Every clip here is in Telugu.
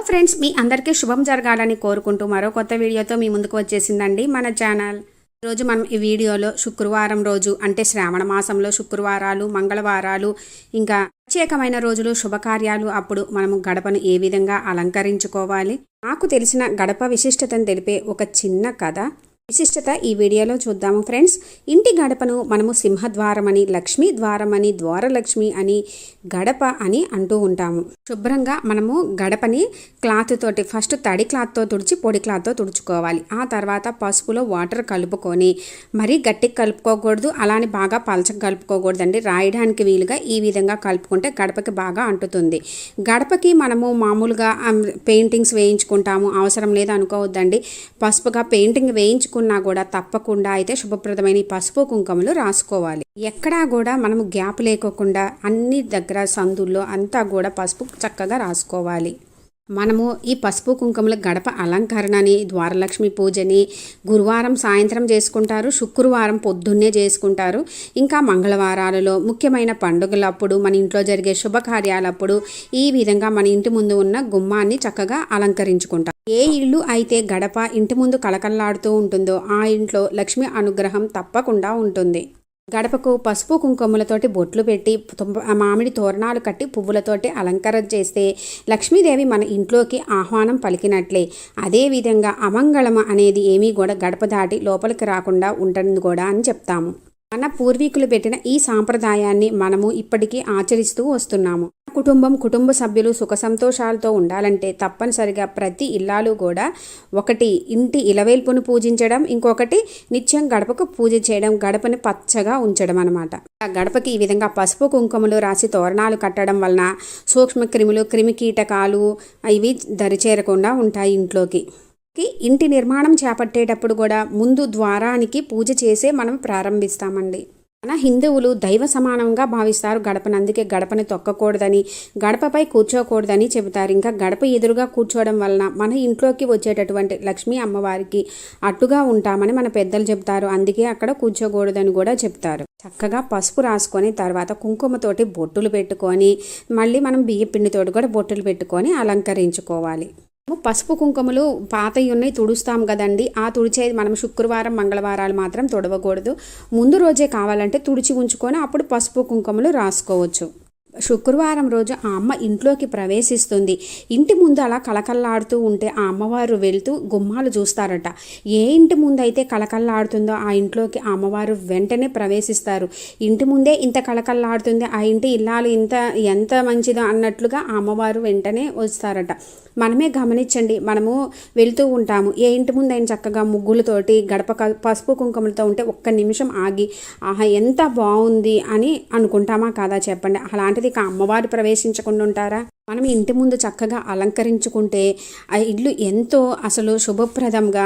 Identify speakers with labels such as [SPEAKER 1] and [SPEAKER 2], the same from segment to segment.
[SPEAKER 1] హలో ఫ్రెండ్స్ మీ అందరికీ శుభం జరగాలని కోరుకుంటూ మరో కొత్త వీడియోతో మీ ముందుకు వచ్చేసిందండి మన ఛానల్. ఈరోజు మనం ఈ వీడియోలో శుక్రవారం రోజు అంటే శ్రావణ మాసంలో శుక్రవారాలు మంగళవారాలు ఇంకా ప్రత్యేకమైన రోజులు శుభకార్యాలు అప్పుడు మనము గడపను ఏ విధంగా అలంకరించుకోవాలి? నాకు తెలిసిన గడప విశిష్టతను తెలిపే ఒక చిన్న కథ. విశిష్టత ఈ వీడియోలో చూద్దాము ఫ్రెండ్స్. ఇంటి గడపను మనము సింహద్వారమని లక్ష్మీ ద్వారం అని ద్వారలక్ష్మి అని గడప అని అంటూ ఉంటాము. శుభ్రంగా మనము గడపని క్లాత్ తోటి ఫస్ట్ తడి క్లాత్తో తుడిచి పొడి క్లాత్తో తుడుచుకోవాలి. ఆ తర్వాత పసుపులో వాటర్ కలుపుకొని మరీ గట్టిగా కలుపుకోకూడదు అలానే బాగా పలచకు కలుపుకోకూడదు అండి రాయడానికి వీలుగా ఈ విధంగా కలుపుకుంటే గడపకి బాగా అంటుతుంది. గడపకి మనము మామూలుగా పెయింటింగ్స్ వేయించుకుంటాము అవసరం లేదు అనుకోవద్దండి. పసుపుగా పెయింటింగ్ రాసుకున్నా కూడా తప్పకుండా అయితే శుభప్రదమైన ఈ పసుపు కుంకుమలు రాసుకోవాలి. ఎక్కడా కూడా మనము గ్యాప్ లేకోకుండా అన్ని దగ్గర సందుల్లో అంతా కూడా పసుపు చక్కగా రాసుకోవాలి. మనము ఈ పసుపు కుంకుమల గడప అలంకరణని ద్వారలక్ష్మి పూజని గురువారం సాయంత్రం చేసుకుంటారు శుక్రవారం పొద్దున్నే చేసుకుంటారు. ఇంకా మంగళవారాలలో ముఖ్యమైన పండుగలప్పుడు మన ఇంట్లో జరిగే శుభకార్యాలప్పుడు ఈ విధంగా మన ఇంటి ముందు ఉన్న గుమ్మాన్ని చక్కగా అలంకరించుకుంటాం. ఏ ఇల్లు అయితే గడప ఇంటి ముందు కలకల్లాడుతూ ఉంటుందో ఆ ఇంట్లో లక్ష్మి అనుగ్రహం తప్పకుండా ఉంటుంది. గడపకు పసుపు కుంకుమలతోటి బొట్లు పెట్టి మామిడి తోరణాలు కట్టి పువ్వులతోటి అలంకరణ చేస్తే లక్ష్మీదేవి మన ఇంట్లోకి ఆహ్వానం పలికినట్లే. అదేవిధంగా అమంగళం అనేది ఏమీ కూడా గడప దాటి లోపలికి రాకుండా ఉంటుంది కూడా అని చెప్తాము. మన పూర్వీకులు పెట్టిన ఈ సాంప్రదాయాన్ని మనము ఇప్పటికీ ఆచరిస్తూ వస్తున్నాము. కుటుంబం కుటుంబ సభ్యులు సుఖ సంతోషాలతో ఉండాలంటే తప్పనిసరిగా ప్రతి ఇల్లాలు కూడా ఒకటి ఇంటి ఇలవేల్పును పూజించడం ఇంకొకటి నిత్యం గడపకు పూజ చేయడం గడపని పచ్చగా ఉంచడం అనమాట గడపకి ఈ విధంగా పసుపు కుంకుమలు రాసి తోరణాలు కట్టడం వలన సూక్ష్మ క్రిములు క్రిమి కీటకాలు ఇవి దరిచేరకుండా ఉంటాయి ఇంట్లోకి. ఇంటి నిర్మాణం చేపట్టేటప్పుడు కూడా ముందు ద్వారానికి పూజ చేసే మనం ప్రారంభిస్తామండి. మన హిందువులు దైవ సమానంగా భావిస్తారు గడపను. అందుకే గడపని తొక్కకూడదని గడపపై కూర్చోకూడదని చెబుతారు. ఇంకా గడప ఎదురుగా కూర్చోవడం వలన మన ఇంట్లోకి వచ్చేటటువంటి లక్ష్మీ అమ్మవారికి అట్టుగా ఉంటామని మన పెద్దలు చెబుతారు. అందుకే అక్కడ కూర్చోకూడదని కూడా చెప్తారు చక్కగా పసుపు రాసుకొని తర్వాత కుంకుమతోటి బొట్టులు పెట్టుకొని మళ్ళీ మనం బియ్య పిండితోటి కూడా బొట్టులు పెట్టుకొని అలంకరించుకోవాలి. పసుపు కుంకుమలు పాతవి ఉన్నాయి తుడుస్తాం కదండి. ఆ తుడిచేది మనం శుక్రవారం మంగళవారాలు మాత్రం తుడవకూడదు. ముందు రోజే కావాలంటే తుడిచి ఉంచుకొని అప్పుడు పసుపు కుంకుమలు రాసుకోవచ్చు. శుక్రవారం రోజు ఆ అమ్మ ఇంట్లోకి ప్రవేశిస్తుంది. ఇంటి ముందు అలా కలకల్లాడుతూ ఉంటే ఆ అమ్మవారు వెళ్తూ గుమ్మాలు చూస్తారట. ఏ ఇంటి ముందు అయితే కలకల్లాడుతుందో ఆ ఇంట్లోకి ఆ అమ్మవారు వెంటనే ప్రవేశిస్తారు. ఇంటి ముందే ఇంత కలకల్లాడుతుంది ఆ ఇంటి ఇల్లాలు ఇంత ఎంత మంచిదో అన్నట్లుగా ఆ అమ్మవారు వెంటనే వస్తారట. మనమే గమనించండి మనము వెళ్తూ ఉంటాము. ఏ ఇంటి ముందు అయిన చక్కగా ముగ్గులతోటి గడప పసుపు కుంకుమలతో ఉంటే ఒక్క నిమిషం ఆగి ఆహా ఎంత బాగుంది అని అనుకుంటామా కాదా చెప్పండి. అలాంటి అలాంటిది ఇక అమ్మవారు ప్రవేశించకుండా ఉంటారా? మనం ఇంటి ముందు చక్కగా అలంకరించుకుంటే ఆ ఇల్లు ఎంతో అసలు శుభప్రదంగా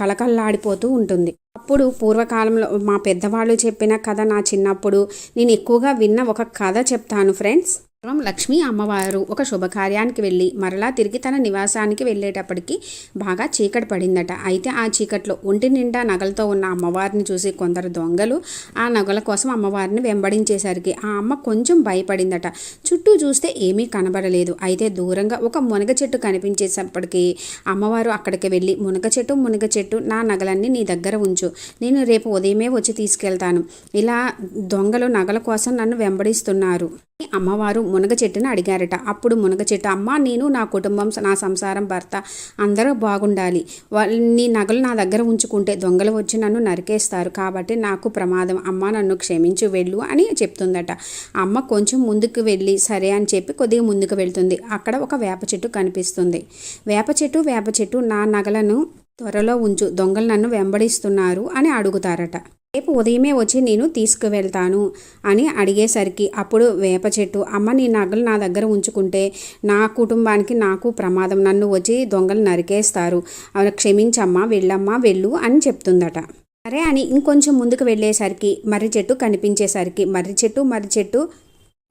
[SPEAKER 1] కలకల్లాడిపోతూ ఉంటుంది. అప్పుడు పూర్వకాలంలో మా పెద్దవాళ్ళు చెప్పిన కథ నా చిన్నప్పుడు. నేను ఎక్కువగా విన్న ఒక కథ చెప్తాను ఫ్రెండ్స్. పూర్వం లక్ష్మీ అమ్మవారు ఒక శుభకార్యానికి వెళ్ళి మరలా తిరిగి తన నివాసానికి వెళ్ళేటప్పటికి బాగా చీకటి పడిందట. అయితే ఆ చీకట్లో ఒంటి నిండా నగలతో ఉన్న అమ్మవారిని చూసి కొందరు దొంగలు ఆ నగల కోసం అమ్మవారిని వెంబడించేసరికి ఆ అమ్మ కొంచెం భయపడిందట. చుట్టూ చూస్తే ఏమీ కనబడలేదు. అయితే దూరంగా ఒక మునగ చెట్టు కనిపించేటప్పటికి అమ్మవారు అక్కడికి వెళ్ళి మునగ చెట్టు మునగ చెట్టు నా నగలన్నీ నీ దగ్గర ఉంచు. నేను రేపు ఉదయమే వచ్చి తీసుకెళ్తాను. ఇలా దొంగలు నగల కోసం నన్ను వెంబడిస్తున్నారు. అమ్మవారు మునగ చెట్టుని అడిగారట. అప్పుడు మునగ చెట్టు అమ్మ నేను నా కుటుంబం నా సంసారం భర్త అందరూ బాగుండాలి. వాళ్ళ నీ నగలు నా దగ్గర ఉంచుకుంటే దొంగలు వచ్చి నన్ను నరికేస్తారు. కాబట్టి నాకు ప్రమాదం. అమ్మ నన్ను క్షమించి వెళ్ళు అని చెప్తుందట. అమ్మ కొంచెం ముందుకు వెళ్ళి సరే అని చెప్పి కొద్దిగా ముందుకు వెళ్తుంది. అక్కడ ఒక వేప చెట్టు కనిపిస్తుంది. వేప చెట్టు వేప చెట్టు నా నగలను త్వరలో ఉంచు. దొంగలు నన్ను వెంబడిస్తున్నారు అని అడుగుతారట. రేపు ఉదయమే వచ్చి నేను తీసుకువెళ్తాను అని అడిగేసరికి అప్పుడు వేప చెట్టు అమ్మ నీ నగలు నా దగ్గర ఉంచుకుంటే నా కుటుంబానికి నాకు ప్రమాదం. నన్ను వచ్చి దొంగలు నరికేస్తారు. అవి క్షమించమ్మా వెళ్ళమ్మా వెళ్ళు అని చెప్తుందట. సరే అని ఇంకొంచెం ముందుకు వెళ్ళేసరికి మర్రి చెట్టు కనిపించేసరికి మర్రి చెట్టు మర్రి చెట్టు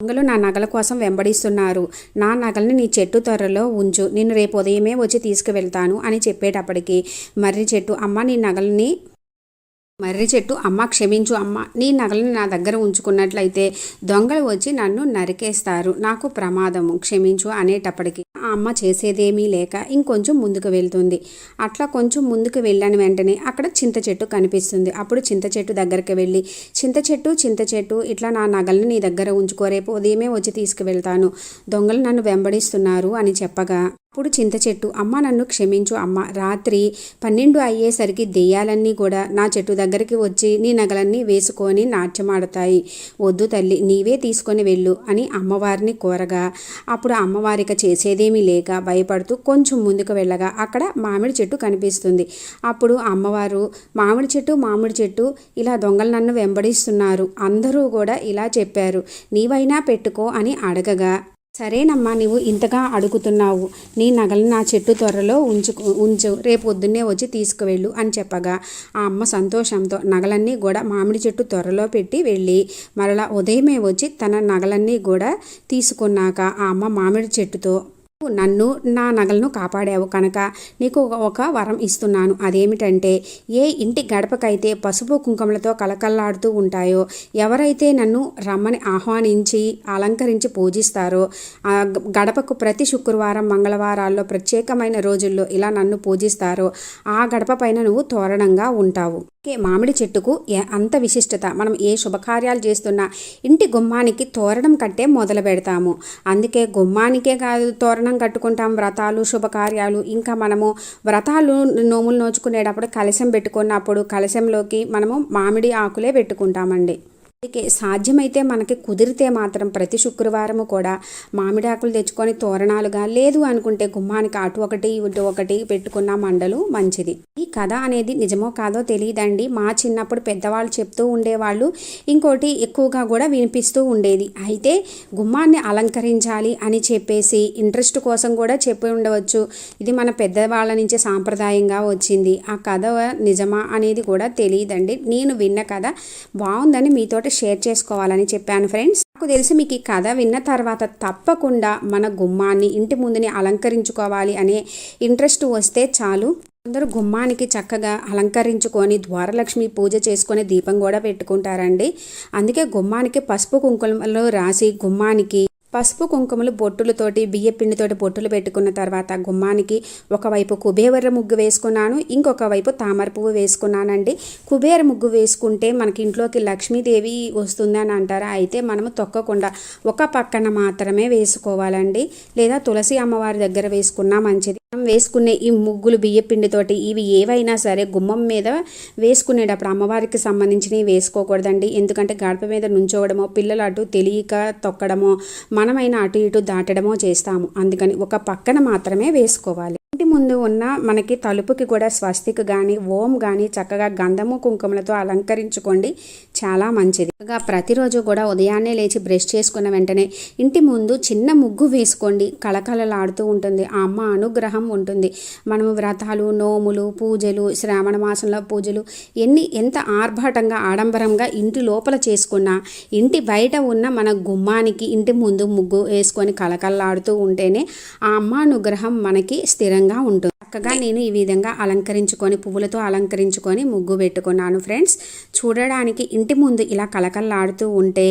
[SPEAKER 1] దొంగలు నా నగల కోసం వెంబడిస్తున్నారు. నా నగల్ని నీ చెట్టు త్వరలో ఉంచు. నేను రేపు ఉదయమే వచ్చి తీసుకువెళ్తాను అని చెప్పేటప్పటికి మర్రి చెట్టు అమ్మ నీ నగల్ని మర్రి చెట్టు అమ్మ క్షమించు అమ్మ నీ నగలను నా దగ్గర ఉంచుకున్నట్లయితే దొంగలు వచ్చి నన్ను నరికేస్తారు నాకు ప్రమాదము క్షమించు అనేటప్పటికి. ఆ అమ్మ చేసేదేమీ లేక ఇంకొంచెం ముందుకు వెళ్తుంది. అట్లా కొంచెం ముందుకు వెళ్ళిన వెంటనే అక్కడ చింత చెట్టు కనిపిస్తుంది. అప్పుడు చింత చెట్టు దగ్గరికి వెళ్ళి చింత చెట్టు చింత చెట్టు ఇట్లా నా నగలను నీ దగ్గర ఉంచుకో రేపు ఉదయమే వచ్చి తీసుకువెళ్తాను. దొంగలు నన్ను వెంబడిస్తున్నారు అని చెప్పగా అప్పుడు చింత చెట్టు అమ్మ నన్ను క్షమించు అమ్మ రాత్రి పన్నెండు అయ్యేసరికి దెయ్యాలన్నీ కూడా నా చెట్టు దగ్గరికి వచ్చి నీ నగలన్నీ వేసుకొని నాట్యమాడతాయి. వద్దు తల్లి నీవే తీసుకొని వెళ్ళు అని అమ్మవారిని కోరగా అప్పుడు అమ్మవారిక చేసేదేమీ లేక భయపడుతూ కొంచెం ముందుకు వెళ్ళగా అక్కడ మామిడి చెట్టు కనిపిస్తుంది. అప్పుడు అమ్మవారు మామిడి చెట్టు మామిడి చెట్టు ఇలా దొంగలు నన్ను వెంబడిస్తున్నారు అందరూ కూడా ఇలా చెప్పారు నీవైనా పెట్టుకో అని అడగగా. సరేనమ్మా నీవు ఇంతగా అడుగుతున్నావు. నీ నగలు నా చెట్టు త్వరలో ఉంచు ఉంచు. రేపు పొద్దున్నే వచ్చి తీసుకువెళ్ళు అని చెప్పగా. ఆ అమ్మ సంతోషంతో నగలన్నీ కూడా మామిడి చెట్టు త్వరలో పెట్టి వెళ్ళి మరలా ఉదయమే వచ్చి తన నగలన్నీ కూడా తీసుకున్నాక ఆ అమ్మ మామిడి చెట్టుతో నన్ను నా నగలను కాపాడావు కనుక నీకు ఒక వరం ఇస్తున్నాను. అదేమిటంటే ఏ ఇంటి గడపకైతే పసుపు కుంకుమలతో కలకల్లాడుతూ ఉంటాయో ఎవరైతే నన్ను రమ్మని ఆహ్వానించి అలంకరించి పూజిస్తారో ఆ గడపకు ప్రతి శుక్రవారం మంగళవారాల్లో ప్రత్యేకమైన రోజుల్లో ఇలా నన్ను పూజిస్తారో ఆ గడప పైన నువ్వు తోరణంగా ఉంటావు. మామిడి చెట్టుకు అంత విశిష్టత. మనం ఏ శుభకార్యాలు చేస్తున్నా ఇంటి గుమ్మానికి తోరణం కట్టే మొదలు పెడతాము. అందుకే గుమ్మానికే కాదు తోరణం కట్టుకుంటాం వ్రతాలు శుభకార్యాలు. ఇంకా మనము వ్రతాలు నోములు నోచుకునేటప్పుడు కలశం పెట్టుకున్నప్పుడు కలశంలోకి మనము మామిడి ఆకులే పెట్టుకుంటామండి. అందుకే సాధ్యమైతే మనకి కుదిరితే మాత్రం ప్రతి శుక్రవారము కూడా మామిడాకులు తెచ్చుకొని తోరణాలుగా లేదు అనుకుంటే గుమ్మానికి అటు ఒకటి ఇటు ఒకటి పెట్టుకున్న మండలు మంచిది. ఈ కథ అనేది నిజమో కాదో తెలియదండి. మా చిన్నప్పుడు పెద్దవాళ్ళు చెప్తూ ఉండేవాళ్ళు. ఇంకోటి ఎక్కువగా కూడా వినిపిస్తూ ఉండేది. అయితే గుమ్మాన్ని అలంకరించాలి అని చెప్పేసి ఇంట్రెస్ట్ కోసం కూడా చెప్పి ఉండవచ్చు. ఇది మన పెద్దవాళ్ళ నుంచి సాంప్రదాయంగా వచ్చింది. ఆ కథ నిజమా అనేది కూడా తెలియదండి. నేను విన్న కథ బాగుందని మీతోటి షేర్ చేసుకోవాలని చెప్పాను ఫ్రెండ్స్ నాకు తెలిసి మీకు ఈ కథ విన్న తర్వాత తప్పకుండా మన గుమ్మాన్ని ఇంటి ముందుని అలంకరించుకోవాలి అనే ఇంట్రెస్ట్ వస్తే చాలు. అందరూ గుమ్మానికి చక్కగా అలంకరించుకొని ద్వారలక్ష్మి పూజ చేసుకొని దీపం కూడా పెట్టుకుంటారండి. అందుకే గుమ్మానికి పసుపు కుంకుమలో రాసి గుమ్మానికి పసుపు కుంకుమలు బొట్టులతోటి బియ్యపిండితోటి బొట్టులు పెట్టుకున్న తర్వాత గుమ్మానికి ఒకవైపు కుబేర ముగ్గు వేసుకున్నాను ఇంకొక వైపు తామర పువ్వు వేసుకున్నానండి. కుబేర ముగ్గు వేసుకుంటే మనకి ఇంట్లోకి లక్ష్మీదేవి వస్తుందని అంటారా? అయితే మనము తొక్కకుండా ఒక పక్కన మాత్రమే వేసుకోవాలండి. లేదా తులసి అమ్మవారి దగ్గర వేసుకున్నా మంచిది. వేసుకునే ఈ ముగ్గులు బియ్యపిండితోటి ఇవి ఏవైనా సరే గుమ్మం మీద వేసుకునేటప్పుడు అమ్మవారికి సంబంధించినవి వేసుకోకూడదండి. ఎందుకంటే గడప మీద నుంచోవడమో పిల్లలు అటు తెలియక తొక్కడమో మనమైనా అటు ఇటు దాటడమో చేస్తాము. అందుకని ఒక పక్కన మాత్రమే వేసుకోవాలి. ఇంటి ముందు ఉన్న మనకి తలుపుకి కూడా స్వస్తిక్ కానీ ఓం కానీ చక్కగా గంధము కుంకుమలతో అలంకరించుకోండి. చాలా మంచిది. ప్రతిరోజు కూడా ఉదయాన్నే లేచి బ్రష్ చేసుకున్న వెంటనే ఇంటి ముందు చిన్న ముగ్గు వేసుకోండి. కళకళలాడుతూ ఉంటుంది. ఆ అమ్మ అనుగ్రహం ఉంటుంది. మనము వ్రతాలు నోములు పూజలు శ్రావణ మాసంలో పూజలు ఎన్ని ఎంత ఆర్భాటంగా ఆడంబరంగా ఇంటి లోపల చేసుకున్నా ఇంటి బయట ఉన్న మన గుమ్మానికి ఇంటి ముందు ముగ్గు వేసుకొని కళకళలాడుతూ ఉంటేనే ఆ అమ్మ అనుగ్రహం మనకి స్థిరంగా ఉంటుంది చక్కగా నేను ఈ విధంగా అలంకరించుకొని పువ్వులతో అలంకరించుకొని ముగ్గు పెట్టుకున్నాను ఫ్రెండ్స్. చూడడానికి ఇంటి ముందు ఇలా కలకల్లాడుతూ ఉంటే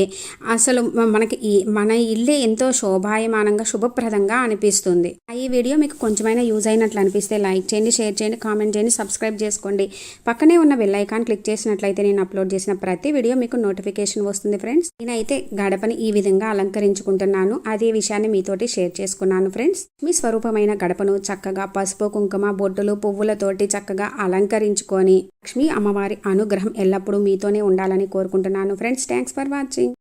[SPEAKER 1] అసలు మనకి ఈ మన ఇల్లే ఎంతో శోభాయమానంగా శుభప్రదంగా అనిపిస్తుంది. ఈ వీడియో మీకు కొంచెమైనా యూజ్ అయినట్లు అనిపిస్తే లైక్ చేయండి షేర్ చేయండి కామెంట్ చేయండి సబ్స్క్రైబ్ చేసుకోండి. పక్కనే ఉన్న బెల్ ఐకాన్ క్లిక్ చేసినట్లయితే నేను అప్లోడ్ చేసిన ప్రతి వీడియో మీకు నోటిఫికేషన్ వస్తుంది ఫ్రెండ్స్. నేనైతే గడపని ఈ విధంగా అలంకరించుకుంటున్నాను. అదే విషయాన్ని మీతోటి షేర్ చేసుకున్నాను ఫ్రెండ్స్. మీ స్వరూపమైన గడపను చక్కగా పసుపు కుంకుమ బొట్టులు పువ్వులతోటి చక్కగా అలంకరించుకొని లక్ష్మీ అమ్మవారి అనుగ్రహం ఎల్లప్పుడూ మీతోనే ఉండాలని కోరుకుంటున్నాను. Friends thanks for watching